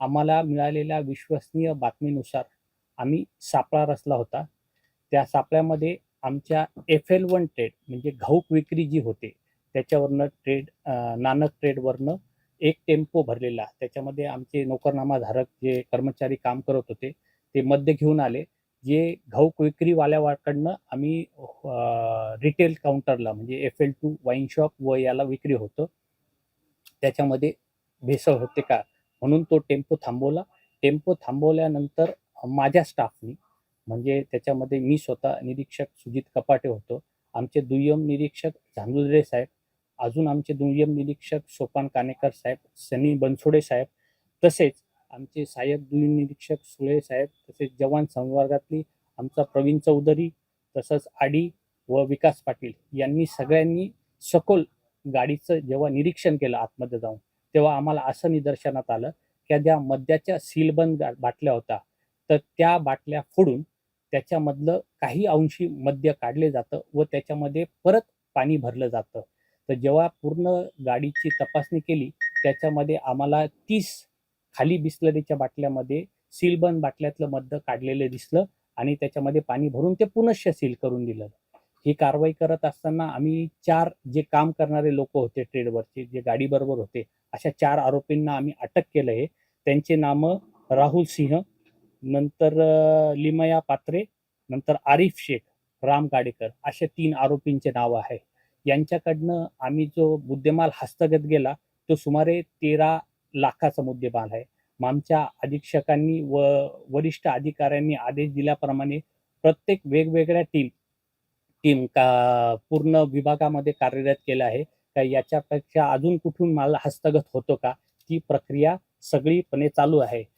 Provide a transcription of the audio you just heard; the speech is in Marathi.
आम्हाला मिळालेल्या विश्वसनीय बातमीनुसार आम्ही सापळा रचला होता. त्या सापळ्यामध्ये आमच्या एफ एल वन ट्रेड म्हणजे घाऊक विक्री जी होते त्याच्यावरनं ट्रेड नानक ट्रेडवरनं एक टेम्पो भरलेला. त्याच्यामध्ये आमचे नोकरनामाधारक जे कर्मचारी काम करत होते ते मद्य घेऊन आले. जे घाऊक विक्रीवाल्याकडनं आम्ही रिटेल काउंटरला म्हणजे F L two wine shop व याला विक्री होतं. त्याच्यामध्ये भेसळ होते का? म्हणून तो टेम्पो थांबवला. टेम्पो थांबवल्यानंतर माझ्या स्टाफनी म्हणजे त्याच्यामध्ये मी स्वतः निरीक्षक सुजित कपाटे होतो. आमचे दुय्यम निरीक्षक झांजुद्रे साहेब अजून आमचे दुय्यम निरीक्षक सोपान कानेकर साहेब सनी बनसोडे साहेब तसेच आमचे सहाय्यक दुय्यम निरीक्षक सुळे साहेब तसेच जवान संवर्गातली आमचा प्रवीण चौधरी तसंच आडी व विकास पाटील यांनी सगळ्यांनी सखोल गाडीचं जेव्हा निरीक्षण केलं आतमध्ये जाऊन तेव्हा आम्हाला असं निदर्शनात आलं की ज्या मद्याच्या सीलबंद बाटल्या होत्या. तर त्या बाटल्या फोडून त्याच्यामधलं काही अंशी मद्य काढले जातं व त्याच्यामध्ये परत पाणी भरलं जातं. तर जेव्हा पूर्ण गाडीची तपासणी केली त्याच्यामध्ये आम्हाला तीस खाली बिस्लरीच्या बाटल्यामध्ये सीलबंद बाटल्यातलं मद्य काढलेलं दिसलं आणि त्याच्यामध्ये पाणी भरून ते पुनश्च सील करून दिलं. ही कारवाई करत असताना आम्ही चार जे काम करणारे लोक होते ट्रेडवरचे जे गाडीबरोबर होते अशा चार आरोपींना आम्ही अटक केलं आहे. त्यांचे नाम राहुल सिंह नंतर लिमया पात्रे नंतर आरिफ शेख राम गाडेकर अशा तीन आरोपींचे नाव आहे यांच्याकडनं आम्ही जो मुद्देमाल हस्तगत गेला तो सुमारे तेरा लाखाचा मुद्देमाल आहे. मग आमच्या अधीक्षकांनी व वरिष्ठ अधिकाऱ्यांनी आदेश दिल्याप्रमाणे प्रत्येक वेगवेगळ्या टीम टीम का पूर्ण विभागामध्ये कार्यरत केलं आहे. का याच्यापेक्षा अजून कुठून माल हस्तगत होतो का? ती प्रक्रिया सगळीपणे चालू आहे.